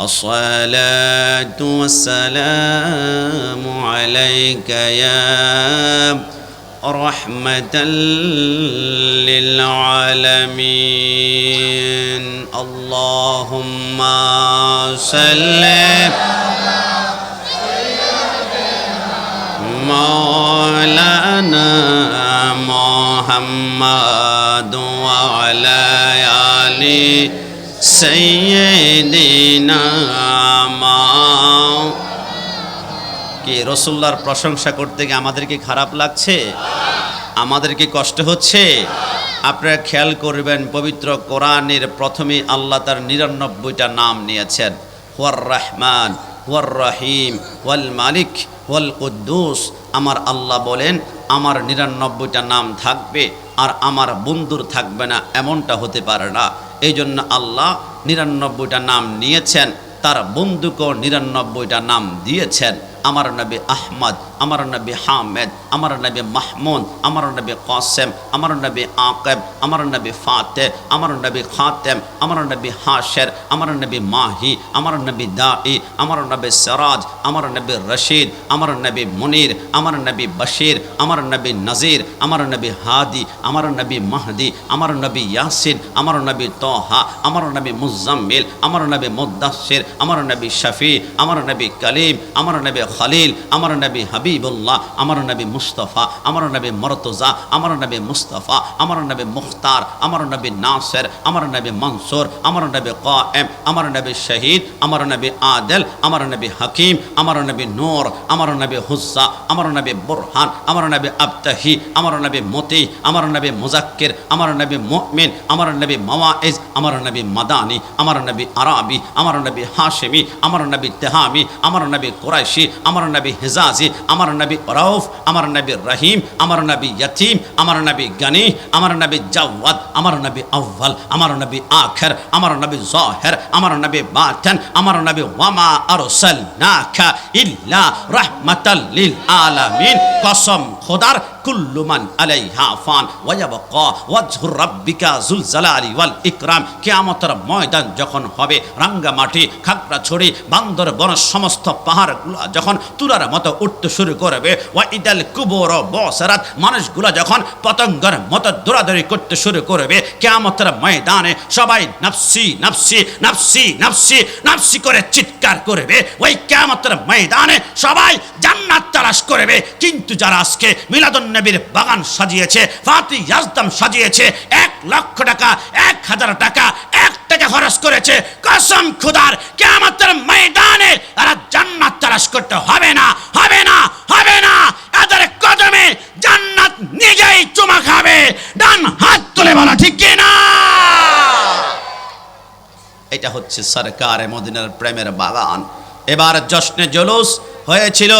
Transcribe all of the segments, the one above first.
الصلاة والسلام عليك يا رحمة للعالمين. اللهم صل مولانا محمد وعلى آل সৈয়দিনা কি রসুল্লার প্রশংসা করতে গিয়ে আমাদের কি খারাপ লাগছে? আমাদের কি কষ্ট হচ্ছে? আপনারা খেয়াল করবেন, পবিত্র কোরআনের প্রথমে আল্লাহ তার নিরানব্বইটা নাম নিয়েছেন। হুয়ার রহমান, হুয়ার রহিম, ওয়াল মালিক, ওয়াল কুদ্দুস। আমার আল্লাহ বলেন, আমার নিরানব্বইটা নাম থাকবে আর আমার বন্ধুর থাকবে না। এমনটা হতে পারে না। এই জন্য আল্লাহ নিরানব্বইটা নাম নিয়েছেন তার বন্ধুকেও নিরানব্বইটা নাম দিয়েছেন। আমার নবী আহমদ আমার নবী হামেদ আমার নবী মাহমুদ আমার নবী কাসেম আমার নবী আকেব আমার নবী ফাতে আমার নবী খাতেম আমার নবী হাশের আমার নবী মাহি আমার নবী দাই আমার নবী সরাজ আমার নবী রশিদ আমার নবী মুনির আমার নবী বশির আমার নবী নজির আমার নবী হাদি আমার নবী মাহদি আমার নবী ইয়াসিন আমার নবী তোহা আমার নবী মুজাম্মিল আমার নবী মুদাসির আমার নবী শফি আমার নবী কলিম আমার নবী খলিল আমার নবী হাবিবুল্লাহ আমার নবী মুস্তফা আমার নবী মরতজা আমার নবী মুস্তফা আমার নবী মুখতার আমার নবী নাসের আমার নবী মনসুর আমার নবী কায়েম আমার নবী শহীদ আমার নবী আদেল আমার নবী হাকিম আমার নবী নূর আমার নবী হুজ্জা আমার নবী বুরহান আমার নবী আবতাহি আমার নবী মতি আমার নবী মুজাক্কির আমার নবী মুমিন আমার নবী মাওয়াইজ আমার নবী মাদানি আমার নবী আরাবি আমার নবী হাশেমি আমার নবী তেহামি আমার নবী কুরাইশি আমার নবী হেজাজি আমার নবী রৌফ আমার নবী রহিম আমার নবী ইয়তিম আমার নবী গনি আমার নবী জাওয়াদ আমার নবী আউ্বাল আমার নবী আখের আমার নবী জহের আমার নবী বাতেন আমার নবী ওয়ামা আরসালনাকা ইল্লা আলামিন কসম খোদার কুল্লু মান আলাইহা ফান ওয়ায়াবকা ওয়াজহু রাব্বিকা জালালি ওয়াল ইকরাম কিয়ামতের ময়দান যখন হবে রাঙ্গামাটি খাগড়াছড়ি বান্দরবন সমস্ত পাহাড়গুলো যখন তুরার মতো উঠতে শুরু করবে ওয়া ইদাল কুবর বসরাত, মানুষগুলো যখন পতঙ্গের মতো দৌড়াদৌড়ি করতে শুরু করবে, কিয়ামতের ময়দানে সবাই নাফসি নাফসি নাফসি নাফসি নাফসি করে চিৎকার করবে। ওই কিয়ামতের ময়দানে সবাই জান্নাত তালাশ করবে। কিন্তু যারা আজকে মিলাদুন নবীর বাগান সাজিয়েছে, ফাতি ইয়াজদাম সাজিয়েছে, এক লক্ষ টাকা, এক হাজার টাকা, এক টাকা খরচ করেছে। কসম খুদার কিয়ামতের ময়দানে এরা জান্নাত তালাশ করতে হবে না হবে না হবে না। এদের কদমে জান্নাত নিজেই চুমা খাবে। ডান হাত তুলে বলা, ঠিক কি না? এটা হচ্ছে সরকার মদিনার প্রেমের বাগান। এবার জশ্নে জলুস হয়েছিল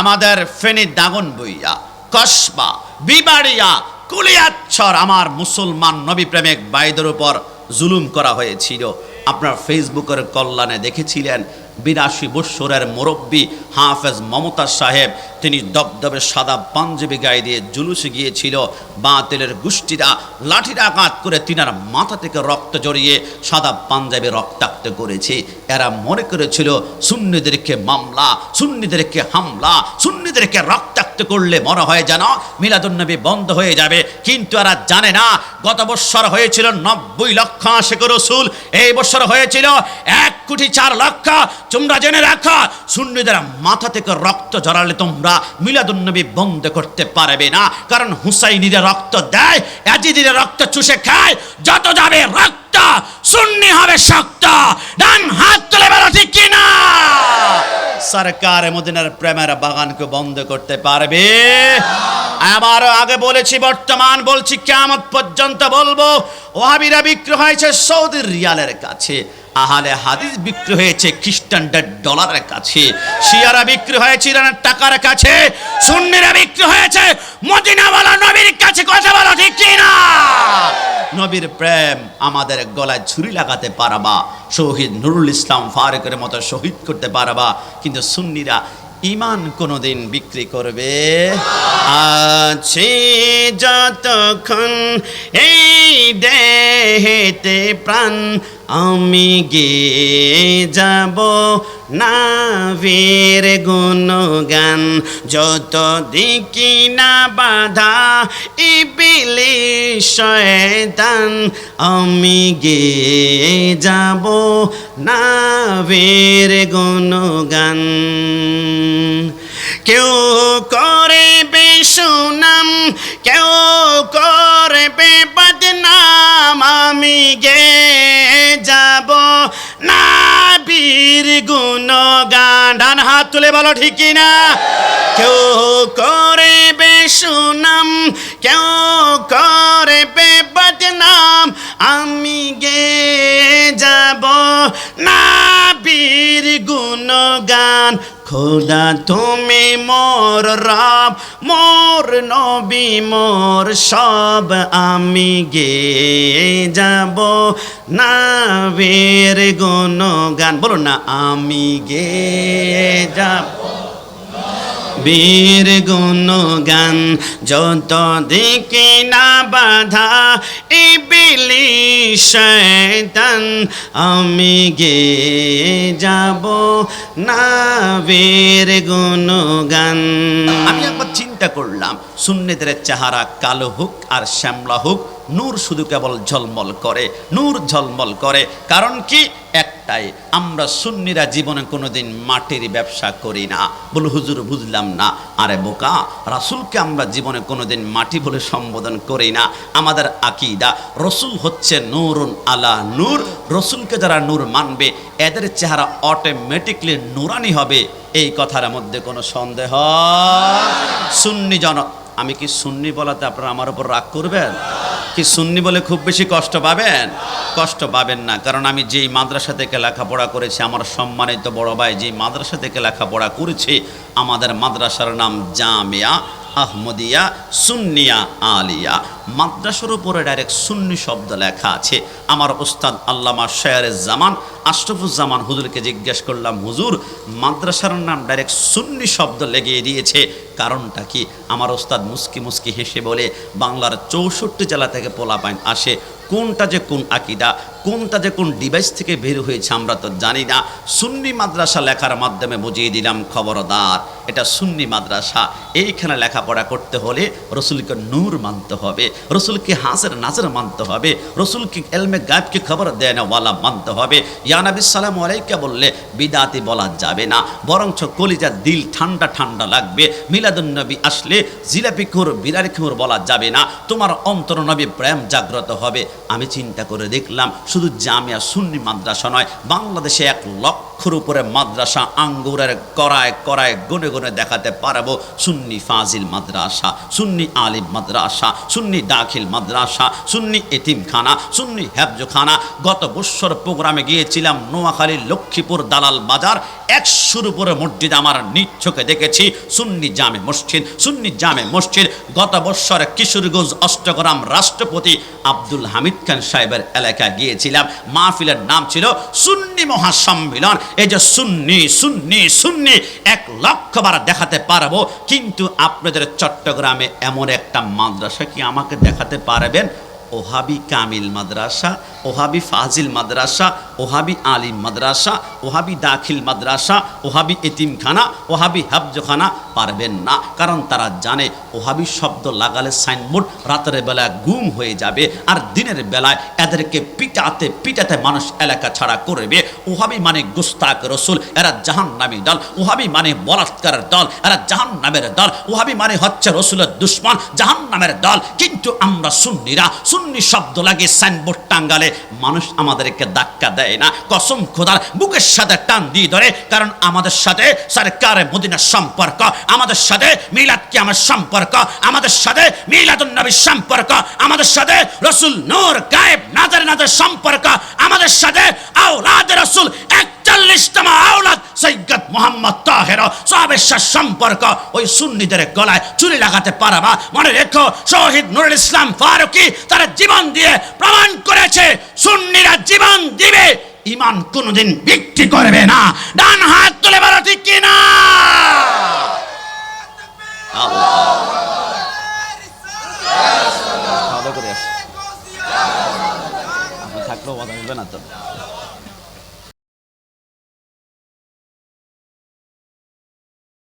আমাদের ফেনী দাগন বইয়া কসবা, বিবাড়িয়া, কুলিয়াচ্ছর, আমার মুসলমান নবী প্রেমিক বাইদের উপর জুলুম করা হয়েছিল। আপনার ফেসবুকের কল্যাণে দেখেছিলেন বিরাশি বৎসরের মুরব্বী হাফেজ মমতা সাহেব। তিনি দবদবে সাদা পাঞ্জাবি গায়ে দিয়ে জুলুসে গিয়েছিল। বাতিলের গোষ্ঠীরা লাঠির আঘাত করে তিনার মাথা থেকে রক্ত জড়িয়ে সাদা পাঞ্জাবি রক্তাক্ত করেছে। এরা মনে করেছিল, সুন্নিদেরকে মামলা, সুন্নিদেরকে হামলা সুন্নিদেরকে রক্তাক্ত করলে মনে হয় যেন মিলাদুন্নবী বন্ধ হয়ে যাবে। কিন্তু এরা জানে না, গত বৎসর হয়েছিল নব্বই লক্ষ আশেক রসুল, এই বৎসর হয়েছিল এক কোটি চার লক্ষ। তোমরা জেনে রাখো, সুন্নিদের মাথা থেকে রক্ত জড়ালে তোমরা মিলাদুন্নবী বন্ধ করতে পারবে না। কারণ হুসাইনিরা রক্ত দেয় অ্যাজিদিরা রক্ত চুষে খায়, যত যাবে রক্ত, সুন্নি হবে শক্ত। ডান হাত তুলে বেরো ঠিক কিনা? সরকার মদিনার প্রেমের বাগানকে বন্ধ করতে পারবে? আবার আগে বলেছি, বর্তমান বলছি কেমন পর্যন্ত বলব ওহাবিরা বিক্রি হয়েছে সৌদি রিয়ালের কাছে। আহালে হাদিস বিক্রি হয়েছে খ্রিস্টানদের ডলারের কাছে, শিয়ারা বিক্রি হয়েছে ইরানের টাকার কাছে, সুন্নিরা বিক্রি হয়েছে মদিনাওয়ালা নবীর কাছে, কথা বলো ঠিক না নবীর প্রেম আমাদের গলায় ছুরি লাগাতে পারবা, শহীদ নুরুল ইসলাম ফারুকের মতো শহীদ করতে পারবা, কিন্তু সুন্নিরা ইমান কোনোদিন বিক্রি করবে? আছে যতক্ষণ এই দেহেতে প্রাণ আমি গে যাব না বীর গুণগান। যত দিকি না বাধা ইবিলি শয়তান, আমি গে যাব না বীর গুণগান। কেউ করবে সুনাম, কেউ করবে বদনাম, আমি গে বীর গুণগান। ডান হাত তুলে বলো, ঠিক না? কেউ করে বেশুনাম কেউ করবে নাম আমি গে যাব না। বীর গুণগান। খোদা, তুমি মোর রব, মোর নবী, মোর সব আমি গে যাব। না বীর গুণগান বলো না, আমি গে যাব। বীর গুণগান, যত দিকে না বাধা, ইবিলি শয়তান, আমি গে যাব না বীর গুণগান। আমি একবার চিন্তা করলাম সুন্নিদের চেহারা কালো হোক আর শ্যামলা হোক, নূর শুধু কেবল ঝলমল করে, নূর ঝলমল করে। কারণ কি? একটাই, আমরা সুন্নিরা জীবনে কোনোদিন মাটির ব্যবসা করি না। বল, হুজুর, বুঝলাম না। আরে বোকা, রাসুলকে আমরা জীবনে কোনোদিন মাটি বলে সম্বোধন করি না। আমাদের আকিদা, রসুল হচ্ছে নূরুন আলা নূর। রসুলকে যারা নূর মানবে, এদের চেহারা অটোমেটিকলি নুরানি হবে। এই কথার মধ্যে কোনো সন্দেহ? সুন্নি জন আমি কি সুন্নি বলাতে আপনারা আমার উপর রাগ করবেন? কি সুন্নি বলে খুব বেশি কষ্ট পাবেন? কষ্ট পাবেন না, কারণ আমি যেই মাদ্রাসা থেকে লেখাপড়া করেছি, আমার সম্মানিত বড় ভাই যেই মাদ্রাসা থেকে লেখাপড়া করেছি, আমাদের মাদ্রাসার নাম জামিয়া। আহমদিয়া, সুন্নিয়া, আলিয়া। মাদ্রাসার উপরে ডাইরেক্ট সুন্নি শব্দ লেখা আছে। আমার ওস্তাদ আল্লামা শেয়ারের জামান আশরফুজ্জামান হুজুরকে জিজ্ঞেস করলাম, হুজুর, মাদ্রাসার নাম ডাইরেক্ট সুন্নি শব্দ লেগিয়ে দিয়েছে। কারণটা কি? আমার ওস্তাদ মুস্কি মুস্কি হেসে বলে, বাংলার চৌষট্টি জেলা থেকে পোলাপাইন আসে। কোনটা যে কোন আকিদা? কোনটা যে কোন ডিভাইস থেকে বের হয়েছে আমরা তো জানি না। সুন্নি মাদ্রাসা লেখার মাধ্যমে বুঝিয়ে দিলাম খবরদার। এটা সুন্নি মাদ্রাসা। এইখানে লেখাপড়া করতে হলে রসুলকে নূর মানতে হবে, রসুলকে হাসের নাজের মানতে হবে, রসুলকে এলমে গায়েবকে খবর দেয় না ওয়ালা মানতে হবে। ইয়ানবী সালাম আলাইকা বললে, বিদাতি বলা যাবে না, বরঞ্চ কলিজার দিল ঠান্ডা ঠান্ডা লাগবে। মিলাদুন্নবী আসলে জিলাপি খুর বিরারি খুর বলা যাবে না। তোমার অন্তর নবী প্রেম জাগ্রত হবে। আমি চিন্তা করে দেখলাম শুধু জামিয়া সুন্নি মাদ্রাসা নয় বাংলাদেশে এক লক্ষর উপরে মাদ্রাসা, আঙ্গুরের করায় করায় গুনে গুনে দেখাতে পারব। সুন্নি ফাজিল মাদ্রাসা, সুন্নি আলিম মাদ্রাসা, সুন্নি দাখিল মাদ্রাসা, সুন্নি এতিমখানা, সুন্নি হেফজখানা গত বৎসর প্রোগ্রামে গিয়েছিলাম নোয়াখালী লক্ষ্মীপুর দালাল বাজার। একশোর উপরে মসজিদ আমার চোখে দেখেছি। সুন্নি জামে মসজিদ, সুন্নি জামে মসজিদ। গত বৎসর কিশোরগঞ্জ অষ্টগ্রাম রাষ্ট্রপতি আব্দুল হামিদ খান সাহেবের এলাকায় গিয়েছিলাম। মাহফিলের নাম ছিল সুন্নি মহাসম্মিলন। এই যে সুন্নি সুন্নি সুন্নি, এক লক্ষবার দেখাতে পারব, কিন্তু আপনাদের চট্টগ্রামে এমন একটা মাদ্রাসা কি আমাকে দেখাতে পারবেন? ওহাবি কামিল মাদ্রাসা, ওহাবি ফাজিল মাদ্রাসা, ওহাবি আলিম মাদ্রাসা, ওহাবি দাখিল মাদ্রাসা, ওহাবি এতিমখানা, ওহাবি হাবজখানা পারবেন না। কারণ তারা জানে ওহাবি শব্দ লাগালে সাইনবোর্ড রাতের বেলায় গুম হয়ে যাবে আর দিনের বেলায় এদেরকে পিটাতে পিটাতে মানুষ এলাকা ছাড়া করবে। ওহাবি মানে গুস্তাক রসুল, এরা জাহান নামী দল। ওহাবি মানে বলাৎকারের দল, এরা জাহান নামের দল। ওহাবি মানে হচ্ছে রসুলের দুশ্মন জাহান নামের দল। কিন্তু আমরা সুন্নিরা সুন্নি শব্দ লাগে সাইনবোর্ড টাঙ্গালে। মানুষ আমাদেরকে ধাক্কা দেয় না। কসম খোদার, বুকের সাথে টান দিয়ে ধরে। কারণ আমাদের সাথে সরকারে মদিনার সম্পর্ক। আমাদের সাথে মিলাদ কিয়ামের সম্পর্ক। আমাদের সাথে মিলাদুন নবীর সম্পর্ক। আমাদের সাথে রসুল নূর, গায়েব নাজার নাজার সম্পর্ক। আমাদের সাথে আওলাদ রসুল একচল্লিশতম আওলাদ সৈয়দ মোহাম্মদ তাহের। সাহাবের সম্পর্ক ওই সুন্নিদের গলায় চুরি লাগাতে পারবা মনে রেখো, শহীদ নুরুল ইসলাম ফারুকি তারা জীবন দিয়ে প্রমাণ করেছে, সুন্নিরা জীবন দিবে ইমান কোনোদিন বিক্রি করবে না। ডান হাত তুলে বলো, ঠিক কিনা খাওয়া করে আসি। আপনি থাকলেও কথা বলবে না তো।